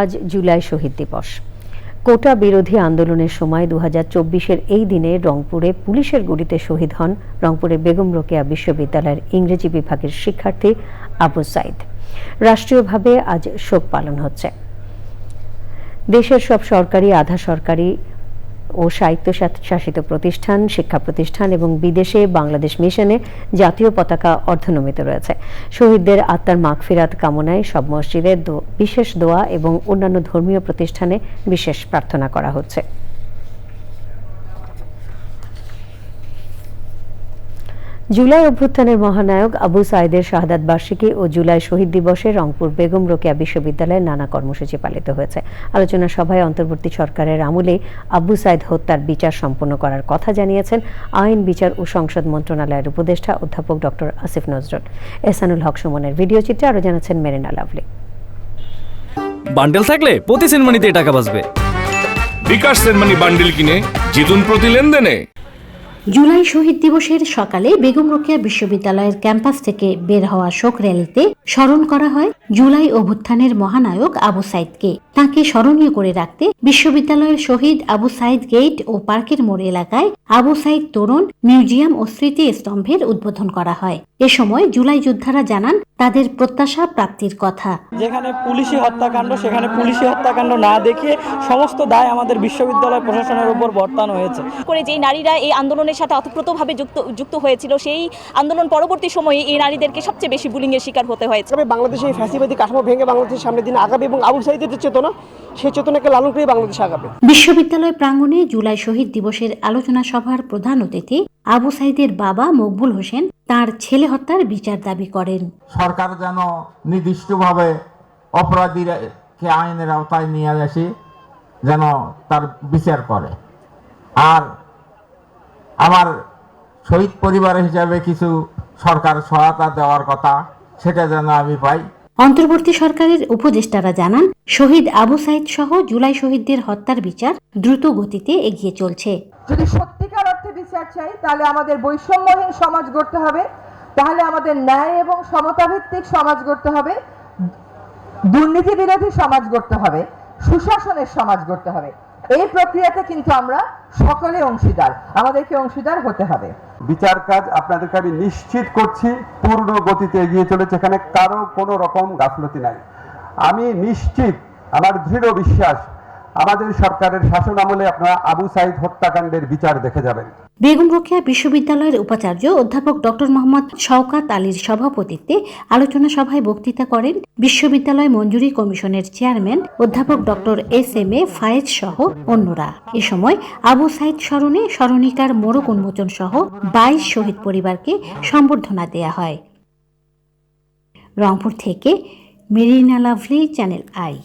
আজ জুলাই শহীদ দিবস। কোটা বিরোধী আন্দোলনের সময় দু হাজার এই দিনে রংপুরে পুলিশের গুলিতে শহীদ হন রংপুরের বেগম রোকেয়া বিশ্ববিদ্যালয়ের ইংরেজি বিভাগের শিক্ষার্থী আবু সাইদ। রাষ্ট্রীয়ভাবে আজ শোক পালন হচ্ছে। দেশের সব সরকারি, আধা সরকারি ও স্বায়ত্তশাসিত প্রতিষ্ঠান, শিক্ষা প্রতিষ্ঠান এবং বিদেশে বাংলাদেশ মিশনে জাতীয় পতাকা অর্ধনমিত রয়েছে। শহীদদের আত্মার মাগফিরাত কামনায় সব মসজিদে বিশেষ দোয়া এবং অন্যান্য ধর্মীয় প্রতিষ্ঠানে বিশেষ প্রার্থনা করা হচ্ছে। জুলাই অভ্যুত্থানের মহানায়ক আবু সাইদের শাহাদাত বার্ষিকী ও জুলাই শহীদ দিবসে রংপুর বেগম রোকেয়া বিশ্ববিদ্যালয়ে নানা কর্মসূচি পালিত হয়েছে। আলোচনা সভায় অন্তর্বর্তী সরকারের আমলে আবু সাইদ হত্যার বিচার সম্পন্ন করার কথা জানিয়েছেন আইন বিচার ও সংসদ মন্ত্রণালয়ের উপদেষ্টা অধ্যাপক ডক্টর আসিফ নজরুল। এহসানুল হক সুমনের ভিডিও চিত্রে আরও জানাচ্ছেন মেরিনা লাভলি। বান্ডেল থাকলে প্রতি সেনমানিতে টাকা বাঁচবে। বিকাশ সেনমানি বান্ডিল কিনে জিতুন প্রতি লেনদেনে। জুলাই শহীদ দিবসের সকালে বেগম রোকেয়া বিশ্ববিদ্যালয়ের ক্যাম্পাস থেকে বের হওয়া শোক র্যালিতে স্মরণ করা হয় জুলাই অভ্যুত্থানের মহানায়ক আবু সাইদকে। তাকে স্মরণীয় করে রাখতে বিশ্ববিদ্যালয়ের শহীদ আবু সাইদ গেট ও পার্কের মোড় এলাকায় আবু সাইদ তোরণ, মিউজিয়াম ও স্মৃতি স্তম্ভের উদ্বোধন করা হয়। এ সময় জুলাই যোদ্ধারা জানান তাদের প্রত্যাশা প্রাপ্তির কথা। যেখানে পুলিশি হত্যাকাণ্ড সেখানে পুলিশি হত্যাকাণ্ড না দেখিয়ে সমস্ত দায় আমাদের বিশ্ববিদ্যালয় প্রশাসনের উপর বর্তানো হয়েছে। করে যেই নারীরা এই আন্দোলনের সাথে অতপ্রতভাবে যুক্ত যুক্ত হয়েছিল সেই আন্দোলন পরবর্তী সময়ে এই নারীদেরকে সবচেয়ে বেশি বুলিংয়ের শিকার হতে হয়েছে। তবে বাংলাদেশে এই ফ্যাসিবাদী কাঠামো ভেঙে বাংলাদেশের সামনে দিন আগাবে এবং আবু সাইদের যে চেতনা সেই চেতনাকে লালন করে বাংলাদেশ আগাবে। বিশ্ববিদ্যালয় প্রাঙ্গণে জুলাই শহীদ দিবসের আলোচনা সভার প্রধান অতিথি আবু সাইদের বাবা মকবুল হোসেন তার ছেলে হত্যার বিচার দাবি করেন। সরকার যেন নির্দিষ্টভাবে অপরাধীকে আইনের আওতায় নিয়ে আসে যেন তার বিচার করে। আর আমার শহীদ পরিবার হিসাবে কিছু সরকার সহায়তা দেওয়ার কথা সেটা যেন আমি পাই। অন্তর্বর্তী সরকারের উপদেষ্টারা জানান শহীদ আবু সাইদ সহ জুলাই শহীদদের হত্যার বিচার দ্রুত গতিতে এগিয়ে চলছে। যদি অর্থে বিচার চাই, তাহলে আমাদের বৈষম্যহীন সমাজ গড়তে হবে, তাহলে আমাদের ন্যায় এবং সমতা ভিত্তিক সমাজ গড়তে হবে দুর্নীতি বিরোধী সমাজ গড়তে হবে, সুশাসনের সমাজ গড়তে হবে। এই প্রক্রিয়াতে কিন্তু আমরা সকলে অংশীদার, আমাদেরকে অংশীদার হতে হবে। বিচার কাজ আপনাদেরকে আমি নিশ্চিত করছি, পূর্ণ গতিতে এগিয়ে চলেছে, এখানে কারও কোনো রকম গাফলতি নাই। আমি নিশ্চিত, আমার দৃঢ় বিশ্বাস আমাদের সরকারের শাসন আমলে আপনারা আবু সাইদ হত্যাকাণ্ডের বিচার দেখে যাবেন। বেগম রোকেয়া বিশ্ববিদ্যালয়ের উপাচার্য অধ্যাপক ডক্টর মোহাম্মদ শওকাত আলীর সভাপতিত্বে আলোচনা সভায় বক্তৃতা করেন বিশ্ববিদ্যালয় মঞ্জুরি কমিশনের চেয়ারম্যান অধ্যাপক doctor S M A Faiz সহ অন্যরা। এ সময় আবু সাইদ স্মরণে স্মরণিকার মোড়ক উন্মোচন সহ বাইশ শহীদ পরিবারকে সম্বর্ধনা দেয়া হয়। রংপুর থেকে মেরিনা লাভলি, চ্যানেল আই।